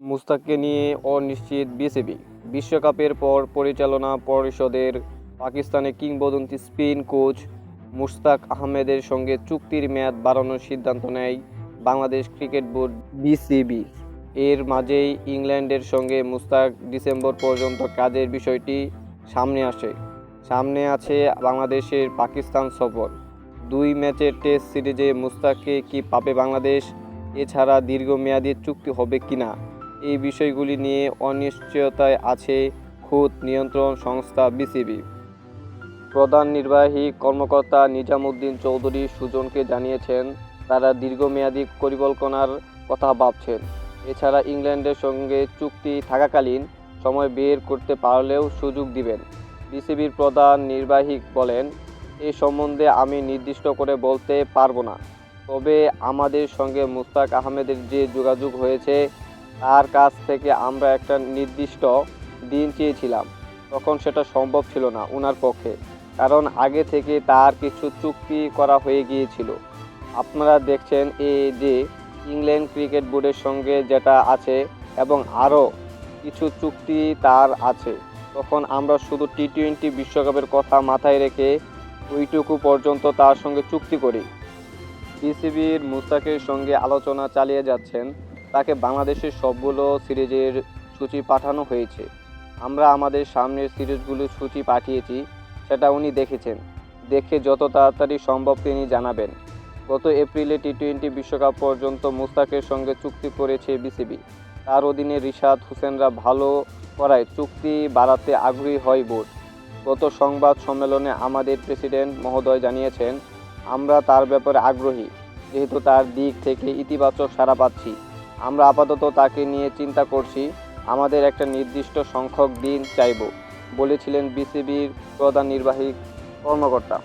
মুস্তাককে নিয়ে অনিশ্চিত বিসিবি। বিশ্বকাপের পর পরিচালনা পরিষদের পাকিস্তানের কিংবদন্তি স্পিন কোচ মুশতাক আহমেদের সঙ্গে চুক্তির মেয়াদ বাড়ানোর সিদ্ধান্ত নেয় বাংলাদেশ ক্রিকেট বোর্ড বিসিবি। এর মাঝেই ইংল্যান্ডের সঙ্গে মুস্তাক ডিসেম্বর পর্যন্ত কাজের বিষয়টি সামনে আসে। সামনে আছে বাংলাদেশের পাকিস্তান সফর। দুই ম্যাচের টেস্ট সিরিজে মুস্তাককে কি পাবে বাংলাদেশ, এছাড়া দীর্ঘমেয়াদী চুক্তি হবে কিনা? এই বিষয়গুলি নিয়ে অনিশ্চয়তায় আছে খুদ নিয়ন্ত্রণ সংস্থা বিসিবি। প্রধান নির্বাহী কর্মকর্তা নিজামুদ্দিন চৌধুরী সুজনকে জানিয়েছেন, তারা দীর্ঘমেয়াদী পরিকল্পনার কথা ভাবছেন। এছাড়া ইংল্যান্ডের সঙ্গে চুক্তি থাকাকালীন সময় বের করতে পারলেও সুযোগ দিবেন। বিসিবির প্রধান নির্বাহী বলেন, এ সম্বন্ধে আমি নির্দিষ্ট করে বলতে পারব না। তবে আমাদের সঙ্গে মুস্তাক আহমেদের যে যোগাযোগ হয়েছে তার কাছ থেকে আমরা একটা নির্দিষ্ট দিন চেয়েছিলাম। তখন সেটা সম্ভব ছিল না ওনার পক্ষে, কারণ আগে থেকে তার কিছু চুক্তি করা হয়ে গিয়েছিল। আপনারা দেখছেন এই যে ইংল্যান্ড ক্রিকেট বোর্ডের সঙ্গে যেটা আছে এবং আরও কিছু চুক্তি তার আছে। তখন আমরা শুধু টি টোয়েন্টি বিশ্বকাপের কথা মাথায় রেখে ওইটুকু পর্যন্ত তার সঙ্গে চুক্তি করি। বিসিবির মুস্তাকের সঙ্গে আলোচনা চালিয়ে যাচ্ছেন তাকে বাংলাদেশের সবগুলো সিরিজের সূচি পাঠানো হয়েছে। আমরা আমাদের সামনের সিরিজগুলোর সূচি পাঠিয়েছি, সেটা উনি দেখেছেন। দেখে যত তাড়াতাড়ি সম্ভব তিনি জানাবেন। গত এপ্রিলে টি টোয়েন্টি বিশ্বকাপ পর্যন্ত মুস্তাকের সঙ্গে চুক্তি করেছে বিসিবি। তার অধীনে রিশাদ হোসেনরা ভালো করায় চুক্তি বাড়াতে আগ্রহী হয় বোর্ড। গত সংবাদ সম্মেলনে আমাদের প্রেসিডেন্ট মহোদয় জানিয়েছেন, আমরা তার ব্যাপারে আগ্রহী, যেহেতু তার দিক থেকে ইতিবাচক সাড়া পাচ্ছি। আমরা আপাতত তাকে নিয়ে চিন্তা করছি। আমাদের একটা নির্দিষ্ট সংখ্যক দিন চাইব, বলেছিলেন বিসিবির প্রধান নির্বাহী কর্মকর্তা।